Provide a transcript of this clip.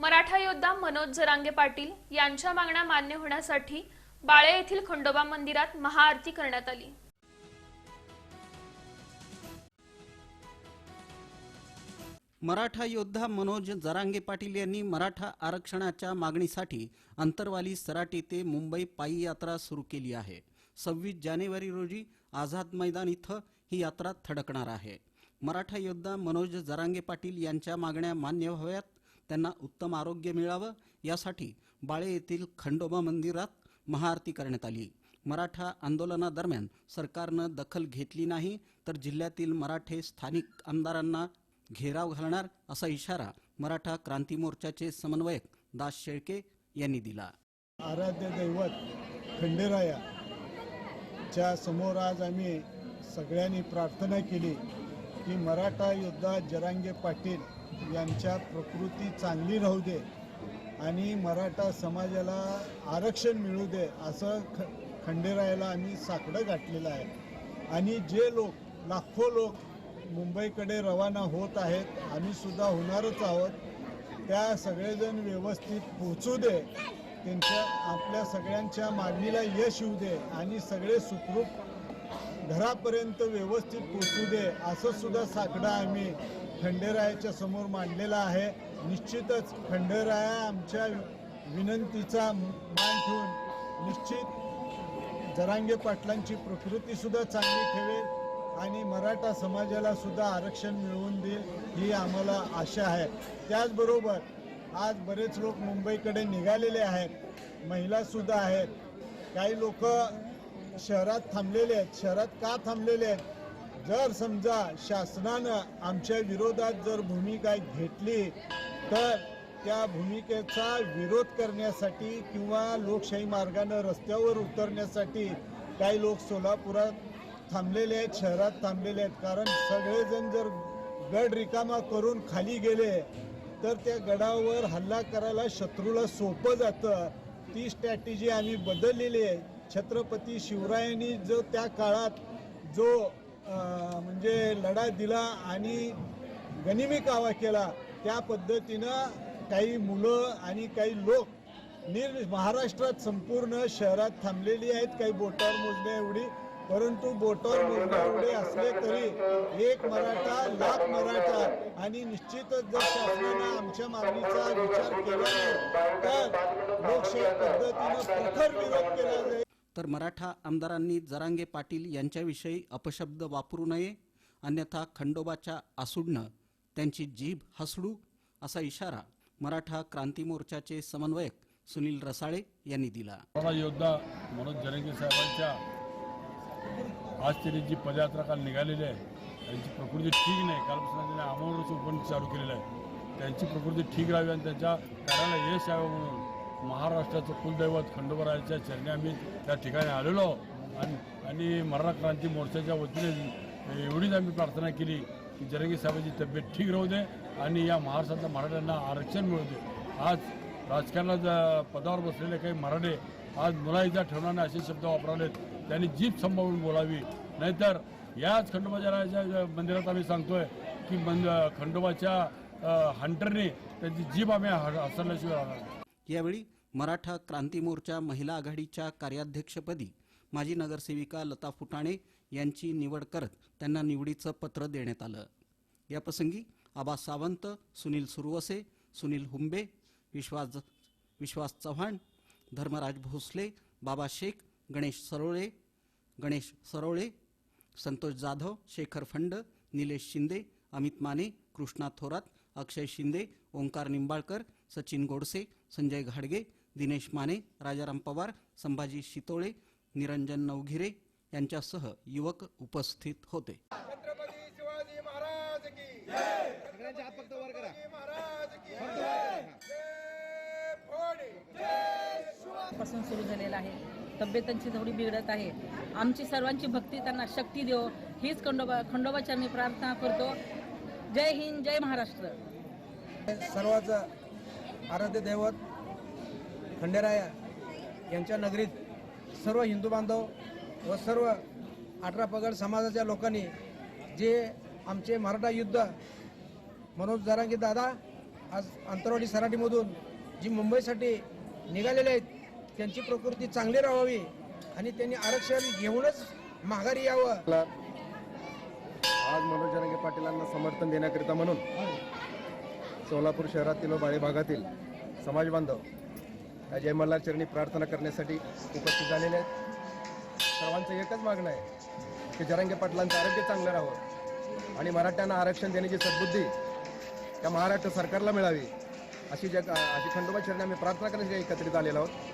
मराठा योद्धा मनोज जरांगे पाटील यांच्या मागण्या मान्य होण्यासाठी बाळे येथील खंडोबा मंदिरात महाआरती करण्यात आली. मराठा योद्धा मनोज जरांगे पाटील यांनी मराठा आरक्षणाच्या मागणीसाठी अंतरवाली सराटी ते मुंबई पायी यात्रा सुरू केली आहे. सव्वीस जानेवारी रोजी आझाद मैदान इथं ही यात्रा थडकणार आहे. मराठा योद्धा मनोज जरांगे पाटील यांच्या मागण्या मान्य व्हाव्यात त्यांना उत्तम आरोग्य मिळावं यासाठी बाळे येथील खंडोबा मंदिरात महाआरती करण्यात आली. मराठा आंदोलनादरम्यान सरकारनं दखल घेतली नाही तर जिल्ह्यातील मराठे स्थानिक आमदारांना घेराव घालणार असा इशारा मराठा क्रांती मोर्चाचे समन्वयक दास शेळके यांनी दिला. आराध्य दैवत खंडेराया च्या समोर आज आम्ही सगळ्यांनी प्रार्थना केली की मराठा योद्धा जरांगे पाटील यांच्या प्रकृती चांगली राहू दे आणि मराठा समाजाला आरक्षण मिळू दे असं ख खंडेरायाला आम्ही साकडं गाठलेलं आहे. आणि जे लोक लाखो लोक मुंबईकडे रवाना होत आहेत आम्ही सुद्धा होणारच आहोत. त्या सगळेजण व्यवस्थित पोचू दे. त्यांच्या आपल्या सगळ्यांच्या मागणीला यश येऊ दे आणि सगळे सुखरूप घरापर्यंत व्यवस्थित पोचू दे असं सुद्धा साकडा आम्ही खंडेरायाच्या समोर मांडलेला आहे. निश्चितच खंडेराया आमच्या विनंतीचा मान ठेवून निश्चित जरांगे पाटलांची प्रकृती सुद्धा चांगली ठेवेल आणि मराठा समाजाला सुद्धा आरक्षण मिळवून देईल ही आम्हाला आशा आहे. त्याचबरोबर आज बरेच लोक मुंबईकडे निघालेले आहेत महिलासुद्धा आहेत. काही लोक शहरात थांबलेले आहेत. शहरात का थांबलेले आहेत? जर समजा शासनानं आमच्या विरोधात जर भूमिका घेतली तर त्या भूमिकेचा विरोध करण्यासाठी किंवा लोकशाही मार्गानं रस्त्यावर उतरण्यासाठी काही लोक सोलापुरात थांबलेले आहेत शहरात थांबलेले आहेत. कारण सगळेजण जर गड रिकामा करून खाली गेले तर त्या गडावर हल्ला करायला शत्रूला सोपं जातं. ती स्ट्रॅटेजी आम्ही बदललेली आहे. छत्रपती शिवरायांनी जो त्या काळात जो म्हणजे लढा दिला आणि गनिमी कावा केला त्या पद्धतीनं काही मुलं आणि काही लोक निर महाराष्ट्रात संपूर्ण शहरात थांबलेली आहेत. काही बोटावर मोजण्या एवढी परंतु बोटावर मोजण्या एवढे असले तरी एक मराठा लाख मराठा आणि निश्चितच जर शासनानं आमच्या मागणीचा विचार केला नाही तर लोकशाही पद्धतीनं प्रखर विरोध केला जाईल. तर मराठा आमदारांनी जरांगे पाटील यांच्याविषयी अपशब्द वापरू नये अन्यथा खंडोबाच्या आसूडनं त्यांची जीभ हसडू असा इशारा मराठा क्रांती मोर्चाचे समन्वयक सुनील रसाळे यांनी दिला. योद्धा मनोज जरंगे साहेबांच्या आज त्यांनी जी पदयात्रा काल निघालेली आहे त्यांची प्रकृती ठीक नाही. कालपासून त्यांनी आमोरचं उपन चालू केलेलं आहे. त्यांची प्रकृती ठीक राहावी आणि त्यांच्या कार्याला यश यावं म्हणून महाराष्ट्राचं कुलदैवत खंडोबरायच्या चरणी आम्ही त्या ठिकाणी आलेलो आणि आणि मराठा क्रांती मोर्चाच्या वतीने एवढीच आम्ही प्रार्थना केली की जरंगी साहेबांची तब्येत ठीक राहू दे आणि या महाराष्ट्रातल्या मराठ्यांना आरक्षण मिळू दे. आज राजकारणात ज- पदावर बसलेले काही मराठे आज मुलाईचा ठेवणारे असे शब्द वापरलेत त्यांनी जीभ सांभाळून बोलावी. नाहीतर याच खंडोबाच्या मंदिरात आम्ही सांगतोय की मंद खंडोबाच्या हंटरने त्यांची जीभ आम्ही हसरल्याशिवाय राहणार यावेळी मराठा क्रांती मोर्चा महिला आघाडीच्या कार्याध्यक्षपदी माजी नगरसेविका लता फुटाणे यांची निवड करत त्यांना निवडीचं पत्र देण्यात आलं. याप्रसंगी आबा सावंत सुनील सुरवसे सुनील हुंबे विश्वास विश्वास चव्हाण धर्मराज भोसले बाबा शेख गणेश सरोळे गणेश सरोळे संतोष जाधव शेखर फंड निलेश शिंदे अमित माने कृष्णा थोरात अक्षय शिंदे ओंकार निंबाळकर सचिन गोडसे संजय घाडगे दिनेश माने राजाराम पवार संभाजी शितोळे निरंजन नवघिरे यांच्यासह युवक उपस्थित होते. छत्रपती शिवाजी महाराज की सगळ्यांचे हात फक्त वर करा. महाराज की जय! भोले पासून सुरू झालेला आहे. तब्येत त्यांची थोडी बिघडत आहे. आमची सर्वांची भक्ती त्यांना शक्ती देव. हीच खंडोबा खंडोबाची आम्ही प्रार्थना करतो. जय हिंद जय महाराष्ट्र. सर्वांच आराध्य दैवत खंडेराया यांच्या नगरीत सर्व हिंदू बांधव व सर्व अठरा पगड समाजाच्या लोकांनी जे आमचे मराठा युद्ध मनोज जरांगे दादा आज अंतरवाडी सराटीमधून जी मुंबईसाठी निघालेले आहेत त्यांची प्रकृती चांगली राहावी आणि त्यांनी आरक्षण घेऊनच माघारी यावं. आज मनोज जरांगे पाटीलांना समर्थन देण्याकरिता म्हणून सोलापूर शहरातील व बाळे भागातील समाज बांधव या जय चरणी प्रार्थना करण्यासाठी उपस्थित झालेले आहेत. सर्वांचं एकच मागणं आहे की जरांगे पाटलांचं आरोग्य चांगलं राहावं आणि मराठ्यांना आरक्षण देण्याची सद्बुद्धी त्या महाराष्ट्र सरकारला मिळावी अशी जग अशी खंडोबा चरणी आम्ही प्रार्थना करण्यासाठी एकत्रित आलेलो आहोत.